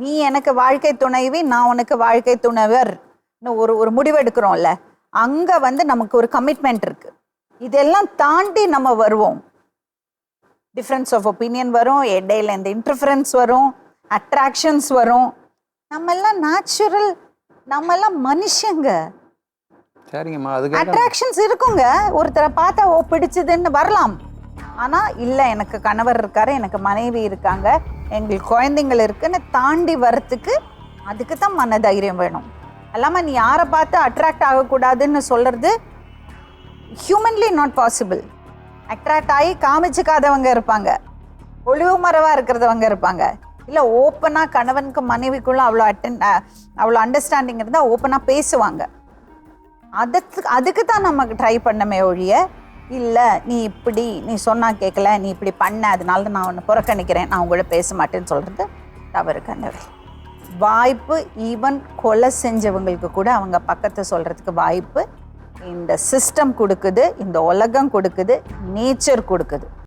நீ எனக்கு வாழ்க்கை துணைவி நான் உனக்கு வாழ்க்கை துணைவர். ஒரு ஒரு முடிவு எடுக்கிறோம்ல. அங்கே வந்து நமக்கு ஒரு கமிட்மெண்ட் இருக்கு. இதெல்லாம் தாண்டி நம்ம வருவோம். டிஃப்ரென்ஸ் ஆஃப் ஒப்பீனியன் வரும் இடையில இந்த இன்டர்ஃபரன்ஸ் வரும் அட்ராக்ஷன்ஸ் வரும். நம்ம எல்லாம் நேச்சுரல் நம்ம எல்லாம் மனுஷங்க. சரிங்கம்மா அதுக்காக அட்ராக்ஷன்ஸ் இருக்குங்க. ஒருத்தரை பார்த்தா ஓ பிடிச்சதுன்னு வரலாம். ஆனால் இல்லை எனக்கு கணவர் இருக்காரு எனக்கு மனைவி இருக்காங்க எங்களுக்கு குழந்தைங்கள் இருக்குன்னு தாண்டி வரத்துக்கு அதுக்கு தான் மன தைரியம் வேணும். அல்லாமல் நீ யாரை பார்த்து அட்ராக்ட் ஆகக்கூடாதுன்னு சொல்கிறது ஹியூமன்லி நாட் பாசிபிள் அட்ராக்ட் ஆகி காமிச்சிக்காதவங்க இருப்பாங்க. ஒளிவு மறைவாக இருக்கிறதவங்க இருப்பாங்க. இல்லை ஓப்பனாக கணவனுக்கு மனைவிக்குள்ள அவ்வளோ அட்டன் அவ்வளோ அண்டர்ஸ்டாண்டிங் இருந்தால் ஓப்பனாக பேசுவாங்க. அதுக்கு அதுக்கு தான் நமக்கு ட்ரை பண்ணமே ஒழிய இல்லை நீ இப்படி நீ சொன்னால் கேட்கல நீ இப்படி பண்ண அதனால தான் நான் உன்னை புறக்கணிக்கிறேன். நான் உங்களோட பேச மாட்டேன்னு சொல்கிறது தவறு கண்டவர் வாய்ப்பு ஈவன் கொலை செஞ்சவங்களுக்கு கூட அவங்க பக்கத்தை சொல்கிறதுக்கு வாய்ப்பு. இந்த சிஸ்டம் கொடுக்குது இந்த உலகம் கொடுக்குது நேச்சர் கொடுக்குது.